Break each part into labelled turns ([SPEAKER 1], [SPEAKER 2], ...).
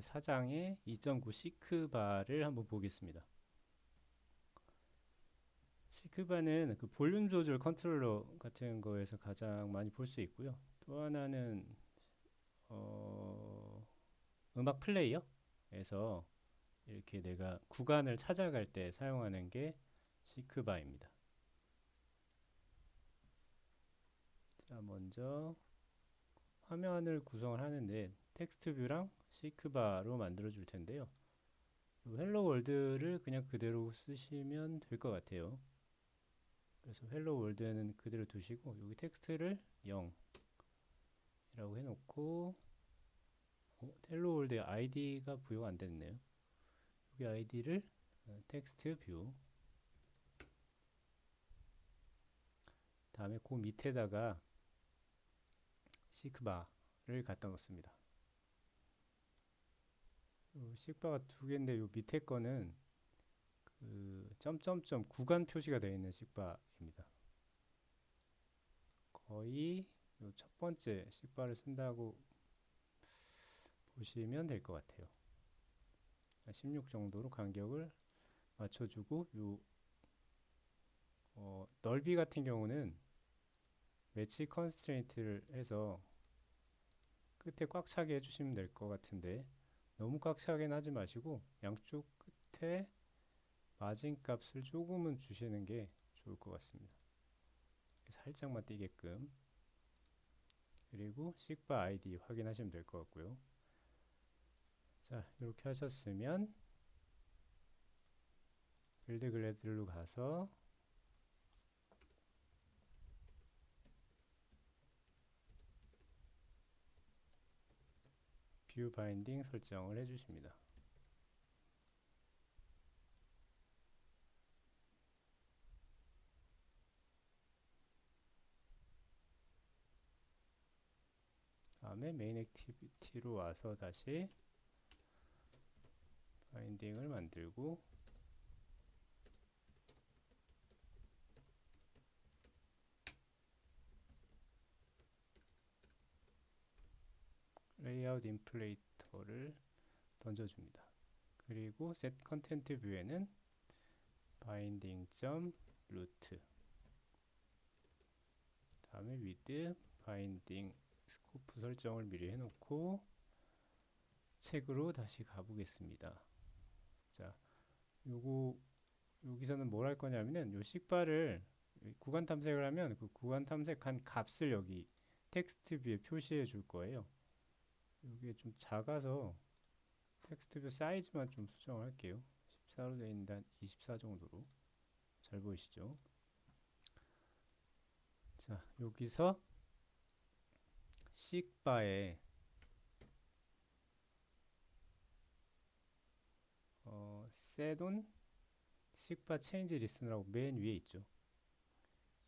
[SPEAKER 1] 사장의 2.9 시크바를 한번 보겠습니다. 시크바는 그 볼륨 조절 컨트롤러 같은 거에서 가장 많이 볼 수 있고요. 또 하나는 어, 음악 플레이어에서 이렇게 내가 구간을 찾아갈 때 사용하는 게 시크바입니다. 자, 먼저 화면을 구성을 하는데 텍스트 뷰랑 시크바로 만들어 줄 텐데요. 헬로 월드를 그냥 그대로 쓰시면 될 것 같아요. 그래서 헬로 월드는 그대로 두시고 여기 텍스트를 0 이라고 해놓고 어, 헬로 월드의 아이디가 부여가 안 됐네요. 여기 아이디를 텍스트 뷰 다음에 그 밑에다가 시크바를 갖다 놓습니다. 시크바가 두 개인데 요 밑에 거는 그 점점점 구간 표시가 되어 있는 식바입니다. 거의 첫 번째 식바를 쓴다고 보시면 될 것 같아요. 16 정도로 간격을 맞춰주고 요 어, 넓이 같은 경우는 매치 컨스트레인트를 해서 끝에 꽉 차게 해주시면 될 것 같은데 너무 꽉 차게는 하지 마시고 양쪽 끝에 마진 값을 조금은 주시는 게 좋을 것 같습니다. 살짝만 띄게끔 그리고 식바 아이디 확인하시면 될 것 같고요. 자 이렇게 하셨으면 빌드 글래드로 가서 뷰 바인딩 설정을 해주십니다. 다음에 메인 액티비티로 와서 다시 바인딩을 만들고 레이아웃 인플레이터를 던져줍니다. 그리고 set 컨텐트 뷰에는 루트 다음에 with 바인딩 스코프 설정을 미리 해놓고 책으로 다시 가보겠습니다. 자, 요거 여기서는 뭘 할 거냐면은 요 식바를 구간 탐색을 하면 그 구간 탐색한 값을 여기 텍스트 뷰에 표시해 줄 거예요. 이게 좀 작아서 텍스트 뷰 사이즈만 좀 수정을 할게요. 14로 되어 있는데 한 24 정도로 잘 보이시죠? 자, 여기서 식바에 어, set온 식바 체인지 리스너라고 맨 위에 있죠.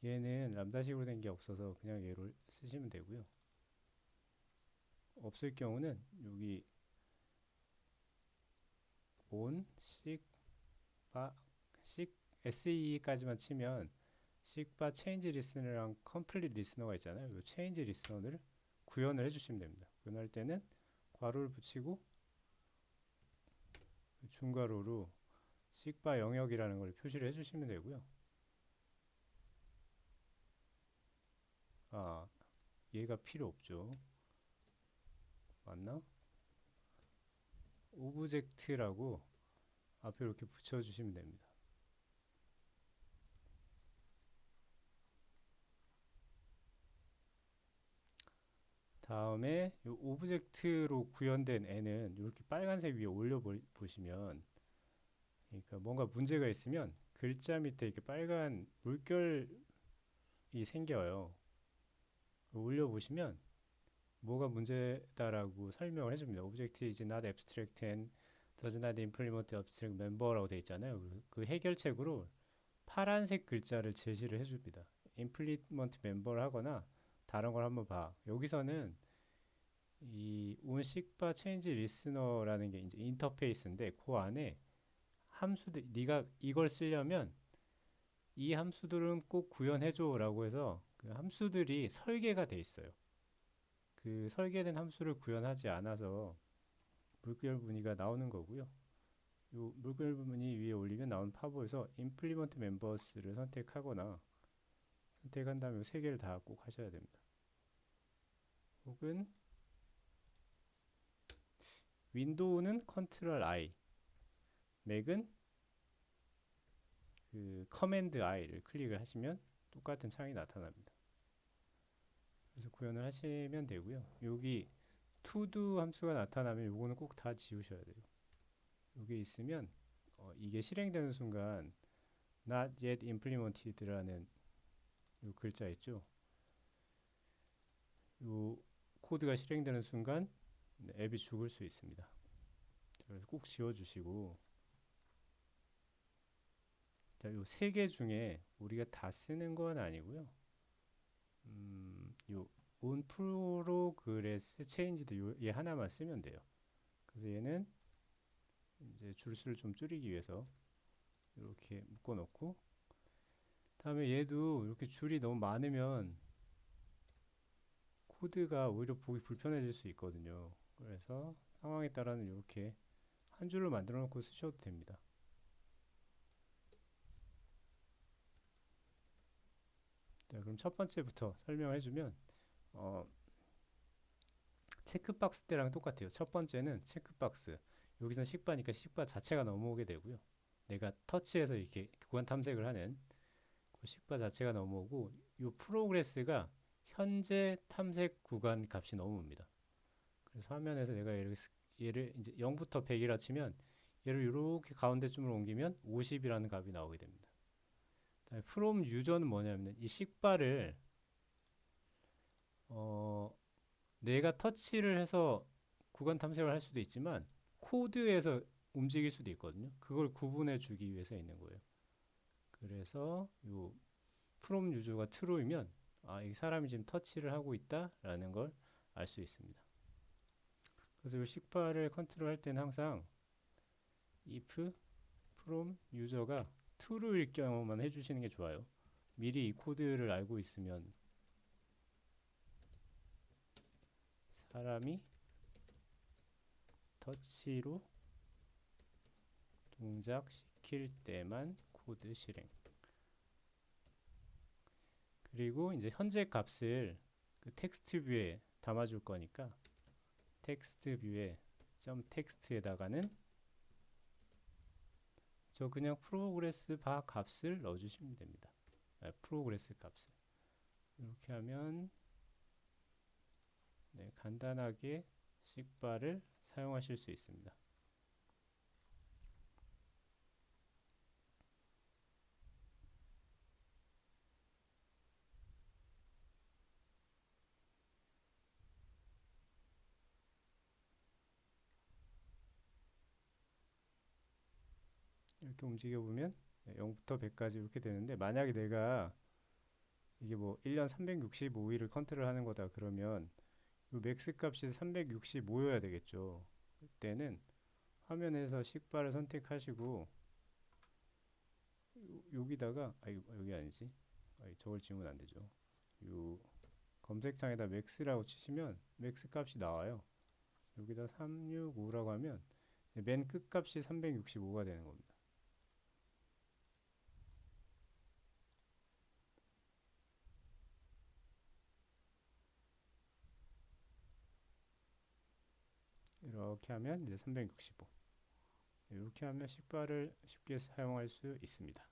[SPEAKER 1] 얘는 람다식으로 된 게 없어서 그냥 얘를 쓰시면 되고요. 없을 경우는 여기 on 식바 식 SE까지만 치면 식바 체인지 리스너랑 컴플릿 리스너가 있잖아요. 이 체인지 리스너를 구현을 해주시면 됩니다. 구현할 때는 괄호를 붙이고 중괄호로 식바 영역이라는 걸 표시를 해주시면 되고요. 아, 얘가 필요 없죠. 맞나? 오브젝트라고 앞에 이렇게 붙여주시면 됩니다. 다음에 이 오브젝트로 구현된 애는 이렇게 빨간색 위에 올려 보시면 그러니까 뭔가 문제가 있으면 글자 밑에 이렇게 빨간 물결이 생겨요. 올려 보시면 뭐가 문제다라고 설명을 해줍니다. Object is not abstract and does not implement abstract member라고 되어 있잖아요. 그 해결책으로 파란색 글자를 제시를 해줍니다. implement member를 하거나 다른 걸 한번 봐. 여기서는 이 온식바 체인지 리스너라는 게 이제 인터페이스인데 그 안에 함수들 네가 이걸 쓰려면 이 함수들은 꼭 구현해줘라고 해서 그 함수들이 설계가 돼 있어요. 그 설계된 함수를 구현하지 않아서 물결 무늬가 나오는 거고요. 요 물결 무늬 위에 올리면 나온 파보에서 implement members를 선택하거나 선택한 다음에 요 세 개를 다 꼭 하셔야 됩니다. 혹은 윈도우는 컨트롤 I, 맥은 그 커맨드 I를 클릭을 하시면 똑같은 창이 나타납니다. 그래서 구현을 하시면 되고요. 여기 to-do 함수가 나타나면 요거는 꼭 다 지우셔야 돼요. 여기 있으면 어, 이게 실행되는 순간 not yet implemented라는 요 글자 있죠. 요 코드가 실행되는 순간 네, 앱이 죽을 수 있습니다. 그래서 꼭 지워주시고 자, 요 세 개 중에 우리가 다 쓰는 건 아니고요. 음, 요 on progress changed 요얘 하나만 쓰면 돼요. 그래서 얘는 이제 줄수를 좀 줄이기 위해서 이렇게 묶어 놓고 다음에 얘도 이렇게 줄이 너무 많으면 코드가 오히려 보기 불편해질 수 있거든요. 그래서 상황에 따라는 이렇게 한 줄로 만들어 놓고 쓰셔도 됩니다. 자, 그럼 첫 번째부터 설명해 주면 어, 체크박스 때랑 똑같아요. 첫 번째는 체크박스. 여기선 식바니까 식바 자체가 넘어오게 되고요. 내가 터치해서 이렇게 구간 탐색을 하는 그 식바 자체가 넘어오고 이 프로그레스가 현재 탐색 구간 값이 넘어옵니다. 그래서 화면에서 내가 얘를, 얘를 이제 0부터 100이라 치면 얘를 이렇게 가운데쯤으로 옮기면 50이라는 값이 나오게 됩니다. 다음에 from 유저는 뭐냐면 이 식바를 어, 내가 터치를 해서 구간 탐색을 할 수도 있지만 코드에서 움직일 수도 있거든요. 그걸 구분해 주기 위해서 있는 거예요. 그래서 요 from 유저가 true이면 아, 이 사람이 지금 터치를 하고 있다라는 걸 알 수 있습니다. 그래서 이 식바를 컨트롤 할 때는 항상 if from 유저가 true일 경우만 해주시는 게 좋아요. 미리 이 코드를 알고 있으면 사람이 터치로 동작시킬 때만 코드 실행. 그리고 이제 현재 값을 그 텍스트 뷰에 담아줄 거니까 텍스트 뷰에 점 텍스트에다가는 저 그냥 프로그레스 바 값을 넣어주시면 됩니다. 아, 프로그레스 값을 이렇게 하면 네, 간단하게 식바를 사용하실 수 있습니다. 이렇게 움직여 보면 0부터 100까지 이렇게 되는데 만약에 내가 이게 뭐 1년 365일을 컨트롤 하는 거다 그러면 이 맥스 값이 365여야 되겠죠. 그때는 화면에서 식바를 선택하시고 여기다가 아 여기 아니지. 아, 저걸 지우면 안 되죠. 요 검색창에다 맥스라고 치시면 맥스 값이 나와요. 여기다 365라고 하면 맨 끝값이 365가 되는 겁니다. 이렇게 하면 이제 365 이렇게 하면 식바를 쉽게 사용할 수 있습니다.